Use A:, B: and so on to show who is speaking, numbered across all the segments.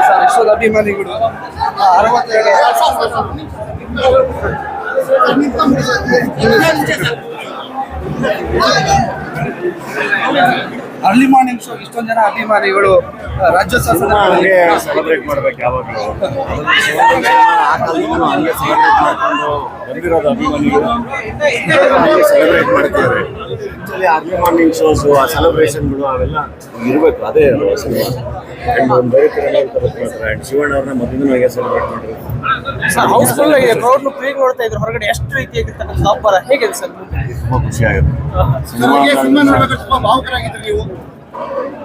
A: Sir ಎಷ್ಟೊಂದು ಅಭಿಮಾನಿಗಳು ಅರವತ್ತೇಳು ಅರ್ಲಿ ಮಾರ್ನಿಂಗ್ ಶೋ ಇಷ್ಟೊಂದು ಜನ ಅಭಿಮಾನಿಗಳು ರಾಜ್ಯ ರಾಜ್ಯೋತ್ಸವ
B: ಹಂಗೆ ಸೆಲೆಬ್ರೇಟ್ ಮಾಡ್ಬೇಕು ಯಾವಾಗಲೂ. ಕಾಲದಿಂದಲೂ ಹಂಗೆ ಸೆಲೆಬ್ರೇಟ್ ಮಾಡ್ಕೊಂಡು ಬಂದಿರೋದು ಅಭಿಮಾನಿಗಳು. ಹಂಗೆ ಸೆಲೆಬ್ರೇಟ್ ಮಾಡ್ತಿದ್ದಾರೆ ಆಕ್ಚುಲಿ ಅರ್ಲಿ ಮಾರ್ನಿಂಗ್ ಶೋಸು ಆ ಸೆಲೆಬ್ರೇಷನ್ಗಳು ಅವೆಲ್ಲ ಇರಬೇಕು. ಅದೇ ಸಿನಿಮಾ? ಆ್ಯಂಡ್ ಒಂದು ಬೇರೆ ಥರ ಮಾಡ್ತಾರೆ. ಆ್ಯಂಡ್ ಶಿವಣ್ಣ ಅವ್ರನ್ನ ಮೊದಲಿನ ಹಾಗೆ ಸೆಲೆಬ್ರೇಟ್ ಮಾಡಿದ್ರು.
A: ಹೌಸ್ಫುಲ್ ಆಗಿದೆ ಕ್ರೌಡ್ ಪ್ರೀ ನೋಡ್ತಾ ಇದ್ರು. ಹೊರಗಡೆ ಎಷ್ಟು ರೀತಿಯಾಗಿರ್ತಕ್ಕಂಥ ಅಬ್ಬರ ಹೇಗಿದೆ ಸರ್?
B: ತುಂಬ ಖುಷಿ ಆಗುತ್ತೆ. ಸಿನಿಮಾ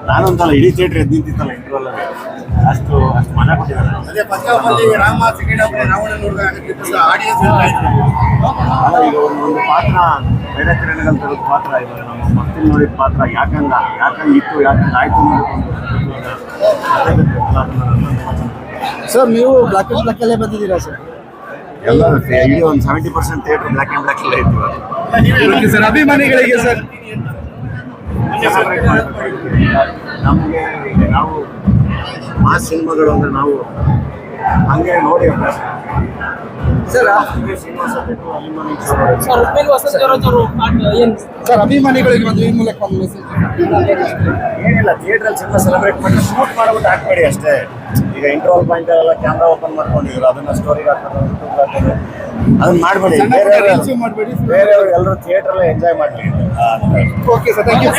B: ನಾನೊಂದಲ್ಲ ಇಡೀ ಥಿಯೇಟ್ರ್ ಎದ್ದು ನಿಂತಿತ್ತಲ್ಲ ಇಂಟರ್ವಲ್ ಅಷ್ಟು ಅಷ್ಟು ಮನೆ ಕೊಟ್ಟಿದ್ದಾರೆ.
C: ಅದೇ ಅಲ್ಲಿ ಅಲ್ಲಿ ರಾವಣ ನೋಡಿದಾಗ ಆಡಿಯನ್ಸ್
B: ಅಲ್ಲ ಈಗ ಒಂದು ಒಂದು ಪಾತ್ರ ಬೇರೆ ಕಿರಣಗಳು ಪಾತ್ರ ಇವಾಗ ನಮ್ಮ ಮಕ್ಕಳು ನೋಡಿದ ಪಾತ್ರ ಯಾಕಂದ ಯಾಕಂದ ಇತ್ತು ಯಾಕಂದ ಆಯ್ತು
A: ಸರ್ ನೀವು ಬ್ಲಾಕ್ ಅಂಡ್ ಬ್ಲಾಕ್ ಅಲ್ಲೇ ಬಂದಿದ್ದೀರಾ ಸರ್
B: ಎಲ್ಲ ಇಲ್ಲಿ ಒಂದು seventy percent theatre block and block ಎಲ್ಲ ಇತ್ತು.
A: ಸರ್ ಅಭಿಮಾನಿಗಳಿಗೆ ಸರ್
B: ನಮಗೆ ನಾವು ಆ ಸಿನಿಮಾಗಳು ಅಂದ್ರೆ ನಾವು ಹಂಗೆ ನೋಡಿ ಅಭ್ಯಾಸ.
A: ಸರ್ ಸರ್ ಅಭಿಮಾನಿಗಳಿಗೆ ಒಂದು ಈ ಮೂಲಕ ಒಂದು ಮೆಸೇಜ್
B: ಏನಿಲ್ಲ ಥಿಯೇಟ್ರಲ್ಲಿ ಸಿನಿಮಾ ಸೆಲೆಬ್ರೇಟ್ ಮಾಡಿ ಶೂಟ್ ಮಾಡ್ಬಿಟ್ಟು ಹಾಕ್ಬೇಡಿ ಅಷ್ಟೇ. ಈಗ ಇಂಟರ್ವಲ್ ಪಾಯಿಂಟ್ ಎಲ್ಲ ಕ್ಯಾಮ್ರಾ ಓಪನ್ ಮಾಡ್ಕೊಂಡಿದ್ರು. ಅದನ್ನ ಸ್ಟೋರಿ ಹಾಕೋದು ಯೂಟ್ಯೂಬ್ ಹಾಕೋದು ಅದನ್ನ
A: ಮಾಡ್ಬೇಡಿ.
B: ಬೇರೆಯವರು ಎಲ್ಲರೂ ಥಿಯೇಟ್ರಲ್ಲೇ ಎಂಜಾಯ್ ಮಾಡಲಿ.
A: Okay sir thank you